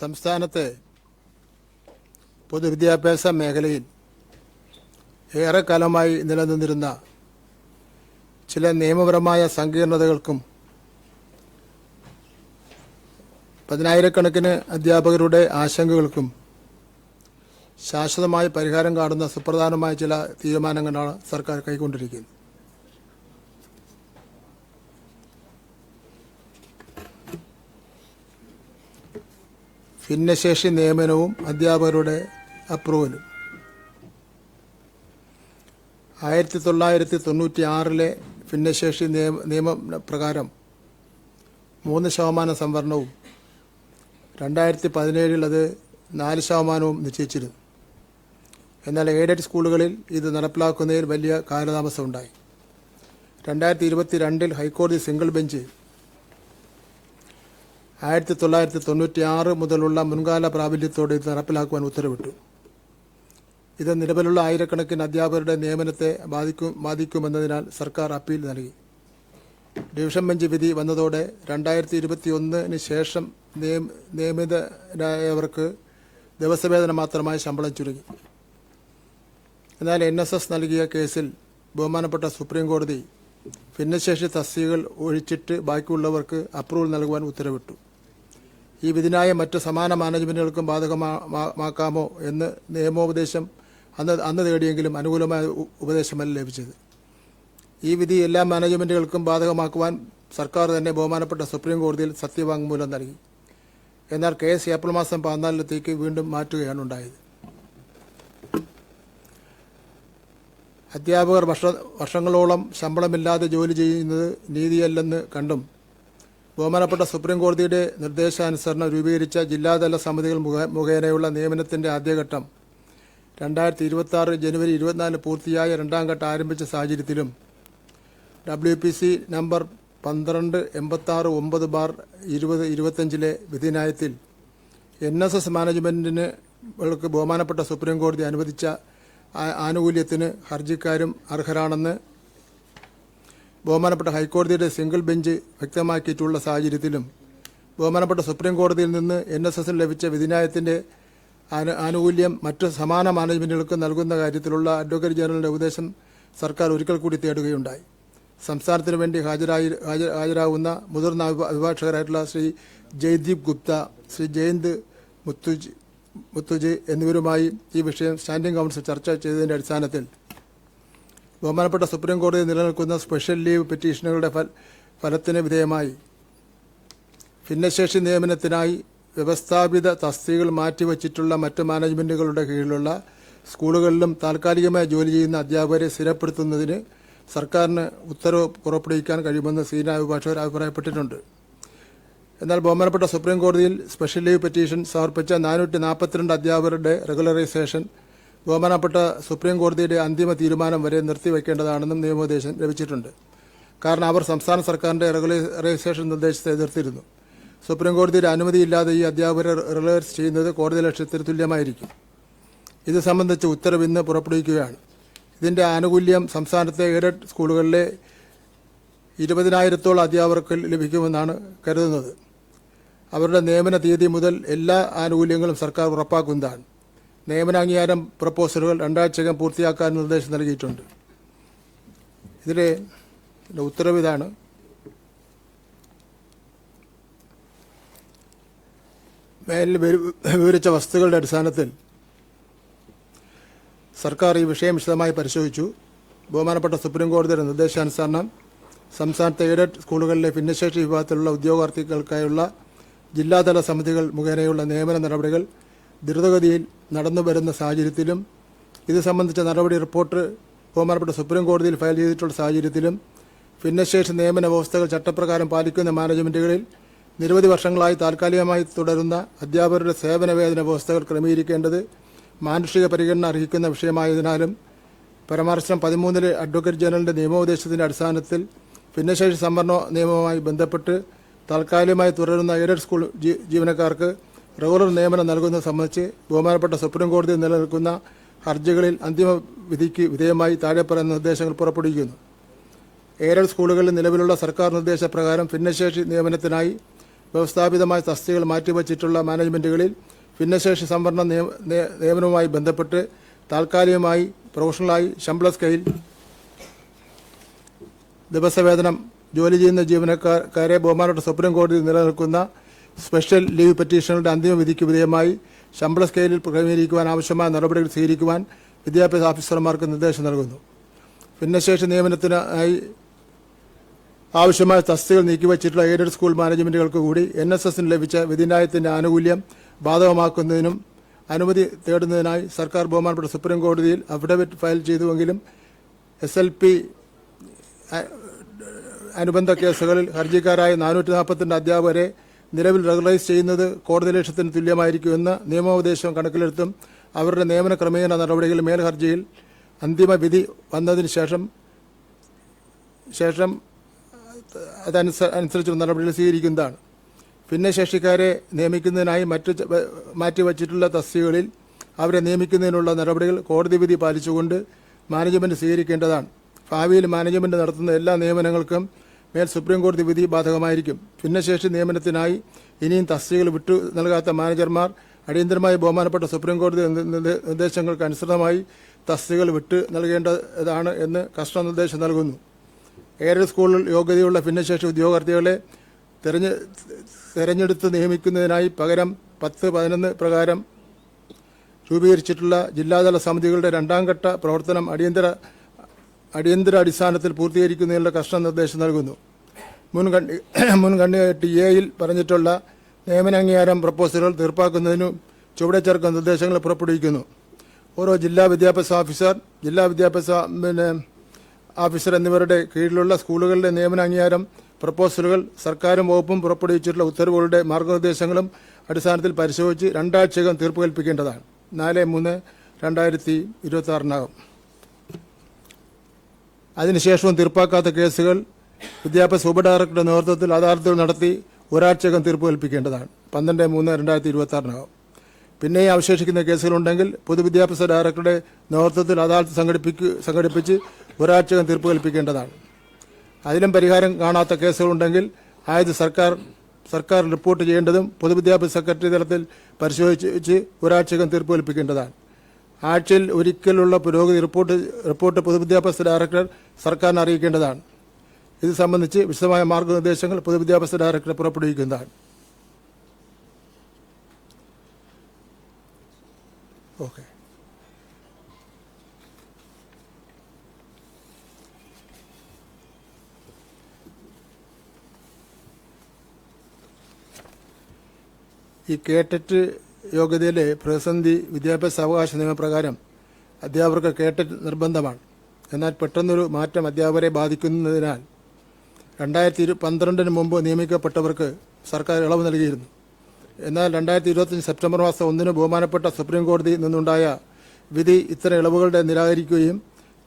സംസ്ഥാനത്തെ പൊതുവിദ്യാഭ്യാസ മേഖലയിൽ ഏറെക്കാലമായി നിലനിന്നിരുന്ന ചില നിയമപരമായ സങ്കീർണതകൾക്കും പതിനായിരക്കണക്കിന് അധ്യാപകരുടെ ആശങ്കകൾക്കും ശാശ്വതമായ പരിഹാരം കാണുന്ന സുപ്രധാനമായ ചില തീരുമാനങ്ങളാണ് സർക്കാർ കൈക്കൊണ്ടിരിക്കുന്നത്. ഭിന്നശേഷി നിയമനവും അധ്യാപകരുടെ അപ്രൂവലും ആയിരത്തി തൊള്ളായിരത്തി തൊണ്ണൂറ്റി ആറിലെ ഭിന്നശേഷി നിയമ നിയമപ്രകാരം മൂന്ന് ശതമാനം സംവരണവും രണ്ടായിരത്തി പതിനേഴിൽ അത് നാല് ശതമാനവും നിശ്ചയിച്ചിരുന്നു. എന്നാൽ എയ്ഡഡ് സ്കൂളുകളിൽ ഇത് നടപ്പിലാക്കുന്നതിൽ വലിയ കാലതാമസമുണ്ടായി. രണ്ടായിരത്തി ഇരുപത്തി രണ്ടിൽ ഹൈക്കോടതി സിംഗിൾ ബെഞ്ച് ആയിരത്തി തൊള്ളായിരത്തി തൊണ്ണൂറ്റി ആറ് മുതലുള്ള മുൻകാല പ്രാബല്യത്തോടെ ഇത് നടപ്പിലാക്കുവാൻ ഉത്തരവിട്ടു. ഇത് നിലവിലുള്ള ആയിരക്കണക്കിന് അധ്യാപകരുടെ നിയമനത്തെ ബാധിക്കും ബാധിക്കുമെന്നതിനാൽ സർക്കാർ അപ്പീൽ നൽകി. ഡിവിഷൻ ബെഞ്ച് വിധി വന്നതോടെ രണ്ടായിരത്തി ഇരുപത്തി ഒന്നിന് ശേഷം നിയമിതരായവർക്ക് ദിവസവേതനം മാത്രമായി ശമ്പളം ചുരുങ്ങി. എന്നാൽ എൻ എസ് എസ് നൽകിയ കേസിൽ ബഹുമാനപ്പെട്ട സുപ്രീം കോടതി ഭിന്നശേഷി തസ്തികകൾ ഒഴിച്ചിട്ട് ബാക്കിയുള്ളവർക്ക് അപ്രൂവൽ നൽകുവാൻ ഉത്തരവിട്ടു. ഈ വിധിനായ മറ്റ് സമാന മാനേജ്മെന്റുകൾക്കും ബാധകമാക്കാമോ എന്ന് നിയമോപദേശം അന്ന് അന്ന് തേടിയെങ്കിലും അനുകൂലമായ ഉപദേശമല്ല ലഭിച്ചത്. ഈ വിധി എല്ലാ മാനേജ്മെന്റുകൾക്കും ബാധകമാക്കുവാൻ സർക്കാർ തന്നെ ബഹുമാനപ്പെട്ട സുപ്രീം കോടതിയിൽ സത്യവാങ്മൂലം നൽകി. എന്നാൽ കേസ് ഏപ്രിൽ മാസം പതിനാലിലത്തേക്ക് വീണ്ടും മാറ്റുകയാണ് ഉണ്ടായത്. അധ്യാപകർ വർഷ വർഷങ്ങളോളം ശമ്പളമില്ലാതെ ജോലി ചെയ്യുന്നത് നീതിയല്ലെന്ന് കണ്ടും ബഹുമാനപ്പെട്ട സുപ്രീം കോടതിയുടെ നിർദ്ദേശാനുസരണം രൂപീകരിച്ച ജില്ലാതല സമിതികൾ മുഖേ- മുഖേനയുള്ള നിയമനത്തിന്റെ ആദ്യഘട്ടം രണ്ടായിരത്തി ഇരുപത്തി ആറ് ജനുവരി ഇരുപത്തിനാല് പൂർത്തിയായ രണ്ടാം ഘട്ടം ആരംഭിച്ച സാഹചര്യത്തിലും ഡബ്ല്യു പി സി നമ്പർ പന്ത്രണ്ട് എൺപത്തി ആറ് ഒമ്പത് ബാർ ഇരുപത് ഇരുപത്തഞ്ചിലെ വിധിന്യായത്തിൽ എൻ എസ് എസ് മാനേജ്മെന്റിന് ബഹുമാനപ്പെട്ട സുപ്രീം കോടതി അനുവദിച്ച ആനുകൂല്യത്തിന് ഹർജിക്കാരും അർഹരാണെന്ന് ബഹുമാനപ്പെട്ട ഹൈക്കോടതിയുടെ സിംഗിൾ ബെഞ്ച് വ്യക്തമാക്കിയിട്ടുള്ള സാഹചര്യത്തിലും ബഹുമാനപ്പെട്ട സുപ്രീം കോടതിയിൽ നിന്ന് എൻ എസ് എസിന് ലഭിച്ച വിധിന്യായത്തിന്റെ ആനു- ആനുകൂല്യം മറ്റ് സമാന മാനേജ്മെന്റുകൾക്ക് നൽകുന്ന കാര്യത്തിലുള്ള അഡ്വക്കേറ്റ് ജനറലിന്റെ ഉപദേശം സർക്കാർ ഒരിക്കൽ കൂടി തേടുകയുണ്ടായി. സംസ്ഥാനത്തിന് വേണ്ടി ഹാജരായി ഹാജ- ഹാജരാകുന്ന മുതിർന്ന അഭിഭാഷകരായിട്ടുള്ള ശ്രീ ജയ്ദീപ് ഗുപ്ത ശ്രീ ജയന്ത് മുത്തുജ് മുത്തുജി എന്നിവരുമായി ഈ വിഷയം സ്റ്റാൻഡിംഗ് കൗൺസിൽ ചർച്ച ചെയ്തതിന്റെ അടിസ്ഥാനത്തിൽ ബഹുമാനപ്പെട്ട സുപ്രീം കോടതി നിലനിൽക്കുന്ന സ്പെഷ്യൽ ലീവ് പെറ്റീഷനുകളുടെ ഫല- ഫലത്തിന് വിധേയമായി. ഭിന്നശേഷി നിയമനത്തിനായി വ്യവസ്ഥാപിത തസ്തികൾ മാറ്റിവച്ചിട്ടുള്ള മറ്റ് മാനേജ്മെന്റുകളുടെ കീഴിലുള്ള സ്കൂളുകളിലും താൽക്കാലികമായി ജോലി ചെയ്യുന്ന അധ്യാപകരെ സ്ഥിരപ്പെടുത്തുന്നതിന് സർക്കാരിന് ഉത്തരവ് പുറപ്പെടുവിക്കാൻ കഴിയുമെന്ന് സീന അഭിഭാഷകർ അഭിപ്രായപ്പെട്ടിട്ടുണ്ട്. എന്നാൽ ബഹുമാനപ്പെട്ട സുപ്രീം കോടതിയിൽ സ്പെഷ്യൽ ലീവ് പെറ്റീഷൻ സമർപ്പിച്ച നാനൂറ്റി നാൽപ്പത്തിരണ്ട് അധ്യാപകരുടെ റെഗുലറൈസേഷൻ ബഹുമാനപ്പെട്ട സുപ്രീം കോടതിയുടെ അന്തിമ തീരുമാനം വരെ നിർത്തിവെക്കേണ്ടതാണെന്നും നിയമോപദേശം ലഭിച്ചിട്ടുണ്ട്. കാരണം അവർ സംസ്ഥാന സർക്കാരിന്റെ റെഗുലറൈസേഷൻ നിർദ്ദേശത്തെ എതിർത്തിരുന്നു. സുപ്രീം കോടതിയുടെ അനുമതിയില്ലാതെ ഈ അധ്യാപകരെ റെഗുലറൈസ് ചെയ്യുന്നത് കോടതി ലക്ഷ്യത്തിന് തുല്യമായിരിക്കും. ഇത് സംബന്ധിച്ച് ഉത്തരവ് ഇന്ന് പുറപ്പെടുവിക്കുകയാണ്. ഇതിന്റെ ആനുകൂല്യം സംസ്ഥാനത്തെ എയ്ഡഡ് സ്കൂളുകളിലെ ഇരുപതിനായിരത്തോളം അധ്യാപകർക്ക് ലഭിക്കുമെന്നാണ് കരുതുന്നത്. അവരുടെ നിയമന തീയതി മുതൽ എല്ലാ ആനുകൂല്യങ്ങളും സർക്കാർ ഉറപ്പാക്കുന്നതാണ്. നിയമനാംഗീകാരം പ്രപ്പോസലുകൾ രണ്ടാഴ്ചകം പൂർത്തിയാക്കാൻ നിർദ്ദേശം നൽകിയിട്ടുണ്ട്. ഇതിലെ ഉത്തരവിതാണ് മേലിൽ വിവരിച്ച വസ്തുക്കളുടെ അടിസ്ഥാനത്തിൽ സർക്കാർ ഈ വിഷയം വിശദമായി പരിശോധിച്ചു. ബഹുമാനപ്പെട്ട സുപ്രീം കോടതിയുടെ നിർദ്ദേശാനുസരണം സംസ്ഥാനത്തെ എയ്ഡഡ് സ്കൂളുകളിലെ ഭിന്നശേഷി വിഭാഗത്തിലുള്ള ഉദ്യോഗാർത്ഥികൾക്കായുള്ള ജില്ലാതല സമിതികൾ മുഖേനയുള്ള നിയമന നടപടികൾ ദ്രുതഗതിയിൽ നടന്നു വരുന്ന സാഹചര്യത്തിലും ഇത് സംബന്ധിച്ച നടപടി റിപ്പോർട്ട് ബഹുമാനപ്പെട്ട സുപ്രീം കോടതിയിൽ ഫയൽ ചെയ്തിട്ടുള്ള സാഹചര്യത്തിലും ഭിന്നശേഷി നിയമന വ്യവസ്ഥകൾ ചട്ടപ്രകാരം പാലിക്കുന്ന മാനേജ്മെന്റുകളിൽ നിരവധി വർഷങ്ങളായി താൽക്കാലികമായി തുടരുന്ന അധ്യാപകരുടെ സേവന വേതന വ്യവസ്ഥകൾ ക്രമീകരിക്കേണ്ടത് മാനുഷിക പരിഗണന അർഹിക്കുന്ന വിഷയമായതിനാലും പരാമർശം പതിമൂന്നിലെ അഡ്വക്കേറ്റ് ജനറലിന്റെ നിയമോപദേശത്തിന്റെ അടിസ്ഥാനത്തിൽ ഭിന്നശേഷി സംവരണ നിയമവുമായി ബന്ധപ്പെട്ട് താൽക്കാലികമായി തുടരുന്ന എയ്ഡഡ് സ്കൂൾ ജീവനക്കാർക്ക് റെഗുലർ നിയമനം നൽകുന്നത് സംബന്ധിച്ച് ബഹുമാനപ്പെട്ട സുപ്രീം കോടതിയിൽ നിലനിൽക്കുന്ന ഹർജികളിൽ അന്തിമ വിധിക്ക് വിധേയമായി താഴെ പറയുന്ന നിർദ്ദേശങ്ങൾ പുറപ്പെടുവിക്കുന്നു. എയ്ഡഡ് സ്കൂളുകളിൽ നിലവിലുള്ള സർക്കാർ നിർദ്ദേശപ്രകാരം ഭിന്നശേഷി നിയമനത്തിനായി വ്യവസ്ഥാപിതമായ തസ്തികൾ മാറ്റിവച്ചിട്ടുള്ള മാനേജ്മെന്റുകളിൽ ഭിന്നശേഷി സംവരണ നിയമ- നിയമനവുമായി ബന്ധപ്പെട്ട് താൽക്കാലികമായി പ്രൊഫഷണലായി ശമ്പള സ്കെയിൽ ദിവസവേതനം ജോലി ചെയ്യുന്ന ജീവനക്കാരെ ബഹുമാനപ്പെട്ട സുപ്രീം കോടതി നിലനിൽക്കുന്ന സ്പെഷ്യൽ ലീവ് പെറ്റീഷനുകളുടെ അന്തിമ വിധിക്ക് വിധേയമായി ശമ്പള സ്കെയിലിൽ ക്രമീകരിക്കുവാൻ ആവശ്യമായ നടപടികൾ സ്വീകരിക്കുവാൻ വിദ്യാഭ്യാസ ഓഫീസർമാർക്ക് നിർദ്ദേശം നൽകുന്നു. ഭിന്നശേഷി നിയമനത്തിനായി ആവശ്യമായ തസ്തികൾ നീക്കിവച്ചിട്ടുള്ള എയ്ഡഡ് സ്കൂൾ മാനേജ്മെന്റുകൾക്ക് കൂടി എൻ എസ് എസിന് ലഭിച്ച വിധിന്യായത്തിന്റെ ആനുകൂല്യം ബാധകമാക്കുന്നതിനും അനുമതി തേടുന്നതിനായി സർക്കാർ ബഹുമാനപ്പെട്ട സുപ്രീം കോടതിയിൽ അഫിഡവിറ്റ് ഫയൽ ചെയ്തുവെങ്കിലും എസ് എൽ പി അനുബന്ധ കേസുകളിൽ ഹർജിക്കാരായ നാനൂറ്റി നാൽപ്പത്തിരണ്ട് അധ്യാപകരെ നിലവിൽ റെഗുലൈസ് ചെയ്യുന്നത് കോടതി ലക്ഷ്യത്തിന് തുല്യമായിരിക്കുമെന്ന് നിയമോപദേശം കണക്കിലെടുത്തും അവരുടെ നിയമന ക്രമീകരണ നടപടികൾ മേൽഹർജിയിൽ അന്തിമ വിധി വന്നതിന് ശേഷം ശേഷം അതനുസ അനുസരിച്ചുള്ള നടപടികൾ സ്വീകരിക്കുന്നതാണ്. ഭിന്നശേഷിക്കാരെ നിയമിക്കുന്നതിനായി മറ്റു മാറ്റിവച്ചിട്ടുള്ള തസ്തികകളിൽ അവരെ നിയമിക്കുന്നതിനുള്ള നടപടികൾ കോടതി വിധി പാലിച്ചുകൊണ്ട് മാനേജ്മെന്റ് സ്വീകരിക്കേണ്ടതാണ്. ഭാവിയിൽ മാനേജ്മെന്റ് നടത്തുന്ന എല്ലാ നിയമനങ്ങൾക്കും മേൽ സുപ്രീം കോടതി വിധി ബാധകമായിരിക്കും. ഭിന്നശേഷി നിയമനത്തിനായി ഇനിയും തസ്തികകൾ വിട്ടു നൽകാത്ത മാനേജർമാർ അടിയന്തരമായി ബഹുമാനപ്പെട്ട സുപ്രീം കോടതി നിർദ്ദ- നിർദ്ദ- നിർദ്ദേശങ്ങൾക്ക് അനുസൃതമായി തസ്തികകൾ വിട്ടു നൽകേണ്ടതാണ് എന്ന് കസ്റ്റം നിർദ്ദേശം നൽകുന്നു. എയ്ഡഡ് സ്കൂളിൽ യോഗ്യതയുള്ള ഭിന്നശേഷി ഉദ്യോഗാർത്ഥികളെ തെരഞ്ഞ് തെരഞ്ഞെടുത്ത് നിയമിക്കുന്നതിനായി പകരം പത്ത് പതിനൊന്ന് പ്രകാരം രൂപീകരിച്ചിട്ടുള്ള ജില്ലാതല സമിതികളുടെ രണ്ടാം ഘട്ട പ്രവർത്തനം അടിയന്തര അടിയന്തര അടിസ്ഥാനത്തിൽ പൂർത്തീകരിക്കുന്നതിനുള്ള കർശന നിർദ്ദേശം നൽകുന്നു. മുൻകണ്ണി മുൻകണ്ണി ടി എയിൽ പറഞ്ഞിട്ടുള്ള നിയമന അംഗീകാരം പ്രപ്പോസലുകൾ തീർപ്പാക്കുന്നതിനും ചുവടെ ചേർക്കുന്ന നിർദ്ദേശങ്ങൾ പുറപ്പെടുവിക്കുന്നു. ഓരോ ജില്ലാ വിദ്യാഭ്യാസ ഓഫീസർ ജില്ലാ വിദ്യാഭ്യാസ പിന്നെ ഓഫീസർ എന്നിവരുടെ കീഴിലുള്ള സ്കൂളുകളുടെ നിയമന അംഗീകാരം പ്രപ്പോസലുകൾ സർക്കാരും വകുപ്പും പുറപ്പെടുവിച്ചിട്ടുള്ള ഉത്തരവുകളുടെ മാർഗനിർദ്ദേശങ്ങളും അടിസ്ഥാനത്തിൽ പരിശോധിച്ച് രണ്ടാഴ്ചകം തീർപ്പ് കൽപ്പിക്കേണ്ടതാണ് നാല് മൂന്ന് രണ്ടായിരത്തി ഇരുപത്തി ആറിനകം അതിനുശേഷവും തീർപ്പാക്കാത്ത കേസുകൾ വിദ്യാഭ്യാസ ഉപഡയറക്ടറുടെ നേതൃത്വത്തിൽ അദാലത്തുകൾ നടത്തി ഒരാഴ്ചകം തീർപ്പ് കൽപ്പിക്കേണ്ടതാണ് പന്ത്രണ്ട് മൂന്ന് രണ്ടായിരത്തി ഇരുപത്തി ആറിനകം പിന്നെയും അവശേഷിക്കുന്ന കേസുകളുണ്ടെങ്കിൽ പൊതുവിദ്യാഭ്യാസ ഡയറക്ടറുടെ നേതൃത്വത്തിൽ അദാലത്ത് സംഘടിപ്പിക്കു സംഘടിപ്പിച്ച് ഒരാഴ്ചകം തീർപ്പ് കൽപ്പിക്കേണ്ടതാണ് അതിലും പരിഹാരം കാണാത്ത കേസുകളുണ്ടെങ്കിൽ ആയത് സർക്കാർ സർക്കാർ റിപ്പോർട്ട് ചെയ്യേണ്ടതും പൊതുവിദ്യാഭ്യാസ സെക്രട്ടറി തലത്തിൽ പരിശോധിച്ച് ഒരാഴ്ചകം തീർപ്പ് കൽപ്പിക്കേണ്ടതാണ് ആഴ്ചയിൽ ഒരിക്കലുള്ള പുരോഗതി റിപ്പോർട്ട് റിപ്പോർട്ട് പൊതുവിദ്യാഭ്യാസ ഡയറക്ടർ സർക്കാരിനെ അറിയിക്കേണ്ടതാണ് ഇത് സംബന്ധിച്ച് വിശദമായ മാർഗനിർദ്ദേശങ്ങൾ പൊതുവിദ്യാഭ്യാസ ഡയറക്ടർ പുറപ്പെടുവിക്കുന്നതാണ്. ഓക്കെ. ഈ കേട്ടറ്റ് യോഗ്യതയിലെ പ്രതിസന്ധി വിദ്യാഭ്യാസ അവകാശ നിയമപ്രകാരം അധ്യാപകർക്ക് കേട്ടറ്റ് നിർബന്ധമാണ്. എന്നാൽ പെട്ടെന്നൊരു മാറ്റം അധ്യാപകരെ ബാധിക്കുന്നതിനാൽ രണ്ടായിരത്തി ഇരു പന്ത്രണ്ടിന് മുമ്പ് നിയമിക്കപ്പെട്ടവർക്ക് സർക്കാർ ഇളവ് നൽകിയിരുന്നു. എന്നാൽ രണ്ടായിരത്തി ഇരുപത്തഞ്ച് സെപ്റ്റംബർ മാസം ഒന്നിന് ബഹുമാനപ്പെട്ട സുപ്രീം കോടതിയിൽ നിന്നുണ്ടായ വിധി ഇത്തരം ഇളവുകളുടെ നിരാകരിക്കുകയും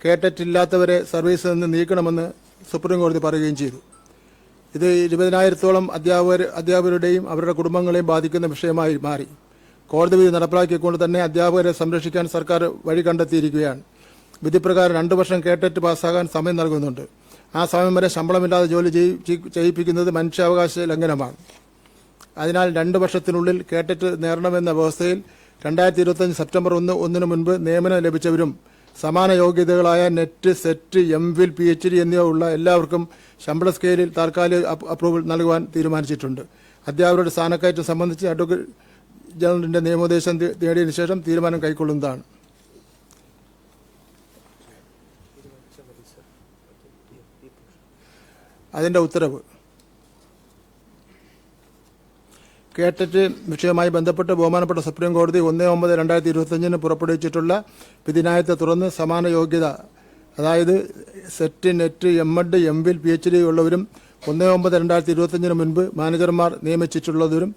കേട്ടറ്റില്ലാത്തവരെ സർവീസിൽ നിന്ന് നീക്കണമെന്ന് സുപ്രീം കോടതി പറയുകയും ചെയ്തു. ഇത് ഇരുപതിനായിരത്തോളം അധ്യാപകർ അധ്യാപകരുടെയും അവരുടെ കുടുംബങ്ങളെയും ബാധിക്കുന്ന വിഷയമായി മാറി. കോടതി വിധി നടപ്പിലാക്കിക്കൊണ്ട് തന്നെ അധ്യാപകരെ സംരക്ഷിക്കാൻ സർക്കാർ വഴി കണ്ടെത്തിയിരിക്കുകയാണ്. വിധിപ്രകാരം രണ്ടു വർഷം കേട്ടറ്റ് പാസ്സാകാൻ സമയം നൽകുന്നുണ്ട്. ആ സമയം വരെ ശമ്പളമില്ലാതെ ജോലി ചെയ്യി- ചെയ്യി- ചെയ്യിപ്പിക്കുന്നത് മനുഷ്യാവകാശ ലംഘനമാണ്. അതിനാൽ രണ്ട് വർഷത്തിനുള്ളിൽ കേട്ടറ്റ് നേടണമെന്ന വ്യവസ്ഥയിൽ രണ്ടായിരത്തി ഇരുപത്തഞ്ച് സെപ്റ്റംബർ ഒന്ന് ഒന്നിനു മുൻപ് നിയമനം ലഭിച്ചവരും സമാന യോഗ്യതകളായ NET SET M Phil P H D എന്നിവ ഉള്ള എല്ലാവർക്കും ശമ്പള സ്കെയിലിൽ താൽക്കാലിക അപ്രൂവൽ നൽകുവാൻ തീരുമാനിച്ചിട്ടുണ്ട്. അധ്യാപകരുടെ സ്ഥാനക്കയറ്റം സംബന്ധിച്ച് അഡ്വക്കേറ്റ് ജനറലിന്റെ നിയമോപദേശം തേ- തേടിയതിനു ശേഷം തീരുമാനം കൈക്കൊള്ളുന്നതാണ്. അതിന്റെ ഉത്തരവ്. കേട്ടറ്റ് വിഷയവുമായി ബന്ധപ്പെട്ട് ബഹുമാനപ്പെട്ട സുപ്രീം കോടതി ഒന്ന് ഒമ്പത് രണ്ടായിരത്തി ഇരുപത്തഞ്ചിന് പുറപ്പെടുവിച്ചിട്ടുള്ള വിധിനായത്തെ തുടർന്ന് സമാന യോഗ്യത അതായത് SET NET M Ed M Phil P H D ഉള്ളവരും ഒന്ന് ഒമ്പത് രണ്ടായിരത്തി ഇരുപത്തഞ്ചിന് മുൻപ് മാനേജർമാർ നിയമിച്ചിട്ടുള്ളവരും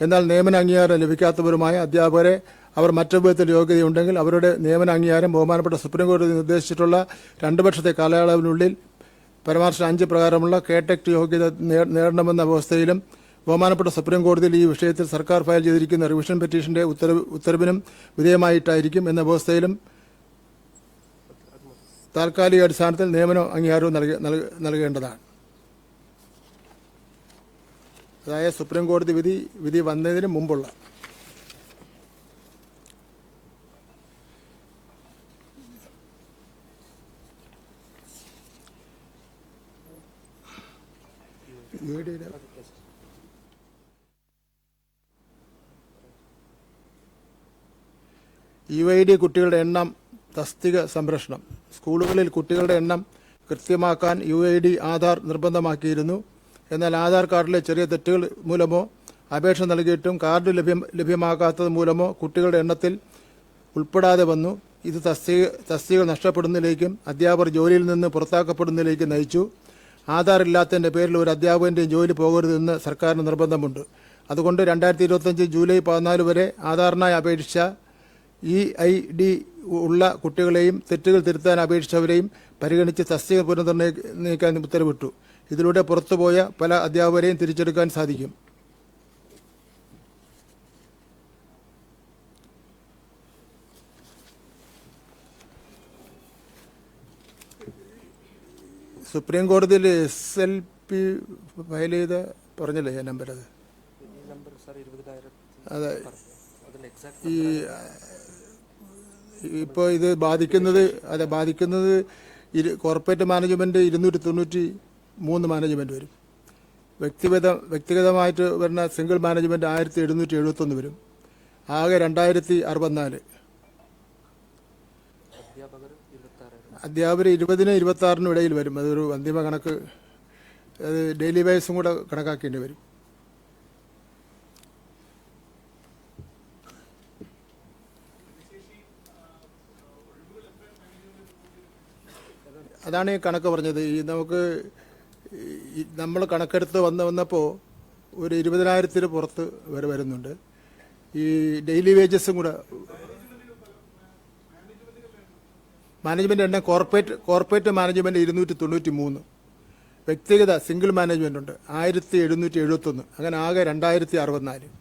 എന്നാൽ നിയമന അംഗീകാരം ലഭിക്കാത്തവരുമായ അധ്യാപകരെ അവർ മറ്റു വിധത്തിൽ യോഗ്യതയുണ്ടെങ്കിൽ അവരുടെ നിയമന അംഗീകാരം ബഹുമാനപ്പെട്ട സുപ്രീം കോടതി നിർദ്ദേശിച്ചിട്ടുള്ള രണ്ട് വർഷത്തെ കാലയളവിനുള്ളിൽ പരമാർശ അഞ്ച് പ്രകാരമുള്ള കേടെക് യോഗ്യത നേടണമെന്ന വ്യവസ്ഥയിലും ബഹുമാനപ്പെട്ട സുപ്രീം കോടതിയിൽ ഈ വിഷയത്തിൽ സർക്കാർ ഫയൽ ചെയ്തിരിക്കുന്ന റിവിഷൻ പെറ്റീഷന്റെ ഉത്തരവ് ഉത്തരവിനും വിധേയമായിട്ടായിരിക്കും എന്ന വ്യവസ്ഥയിലും താൽക്കാലിക അടിസ്ഥാനത്തിൽ നിയമനം അംഗീകാരവും നൽകേ- നൽകേ- നൽകേണ്ടതാണ്. അതായത് സുപ്രീം കോടതി വിധി വിധി വന്നതിന് മുമ്പുള്ള യു ഐ ഡിയുടെ യു ഐ ഡി കുട്ടികളുടെ എണ്ണം തസ്തിക സംരക്ഷണം. സ്കൂളുകളിൽ കുട്ടികളുടെ എണ്ണം കൃത്യമാക്കാൻ യു ഐ ഡി ആധാർ നിർബന്ധമാക്കിയിരുന്നു. എന്നാൽ ആധാർ കാർഡിലെ ചെറിയ തെറ്റുകൾ മൂലമോ അപേക്ഷ നൽകിയിട്ടും കാർഡ് ലഭ്യം ലഭ്യമാക്കാത്തത് മൂലമോ കുട്ടികളുടെ എണ്ണത്തിൽ ഉൾപ്പെടാതെ വന്നു. ഇത് തസ്തിക തസ്തിക നഷ്ടപ്പെടുന്നതിലേക്കും അധ്യാപകർ ജോലിയിൽ നിന്ന് പുറത്താക്കപ്പെടുന്നതിലേക്കും നയിച്ചു. ആധാർ ഇല്ലാത്തതിന്റെ പേരിൽ ഒരു അധ്യാപകന്റെയും ജോലി പോകരുതെന്ന് സർക്കാരിന് നിർബന്ധമുണ്ട്. അതുകൊണ്ട് രണ്ടായിരത്തി ഇരുപത്തഞ്ച് ജൂലൈ പതിനാല് വരെ ആധാറിനായി അപേക്ഷിച്ച ഇ ഐ ഡി ഉള്ള കുട്ടികളെയും തെറ്റുകൾ തിരുത്താൻ അപേക്ഷിച്ചവരെയും പരിഗണിച്ച് തസ്തിക പുനർനിർണയിക്കാൻ ഉത്തരവിട്ടു. ഇതിലൂടെ പുറത്തുപോയ പല അധ്യാപകരെയും തിരിച്ചെടുക്കാൻ സാധിക്കും. സുപ്രീം കോടതിയിൽ എസ് എൽ പി ഫയൽ ചെയ്ത പറഞ്ഞല്ലേ ഞാൻ നമ്പർ അത്? അതെ. ഈ ഇപ്പോൾ ഇത് ബാധിക്കുന്നത് അതെ ബാധിക്കുന്നത് ഇരു കോർപ്പറേറ്റ് മാനേജ്മെന്റ് ഇരുന്നൂറ്റി തൊണ്ണൂറ്റി മൂന്ന് മാനേജ്മെന്റ് വരും. വ്യക്തിഗത വ്യക്തിഗതമായിട്ട് വരുന്ന സിംഗിൾ മാനേജ്മെന്റ് ആയിരത്തി എഴുന്നൂറ്റി എഴുപത്തൊന്ന് വരും. ആകെ രണ്ടായിരത്തി അറുപത്തിനാല്. അധ്യാപകർ ഇരുപതിനും ഇരുപത്തി ആറിനും ഇടയിൽ വരും. അതൊരു അന്തിമ കണക്ക്. അത് ഡെയിലി വൈസും കൂടെ കണക്കാക്കേണ്ടി വരും. അതാണ് ഈ കണക്ക് പറഞ്ഞത്. ഈ നമുക്ക് നമ്മൾ കണക്കെടുത്ത് വന്ന് വന്നപ്പോൾ ഒരു ഇരുപതിനായിരത്തിന് പുറത്ത് വരെ വരുന്നുണ്ട്. ഈ ഡെയിലി വേജസും കൂടെ മാനേജ്മെന്റ് എണ്ണം കോർപ്പറേറ്റ് കോർപ്പറേറ്റ് മാനേജ്മെന്റ് ഇരുന്നൂറ്റി തൊണ്ണൂറ്റി മൂന്ന് വ്യക്തിഗത സിംഗിൾ മാനേജ്മെന്റ് ഉണ്ട്. ആയിരത്തി എഴുന്നൂറ്റി എഴുപത്തൊന്ന്. അങ്ങനെ ആകെ രണ്ടായിരത്തി അറുപത്തിനാല്.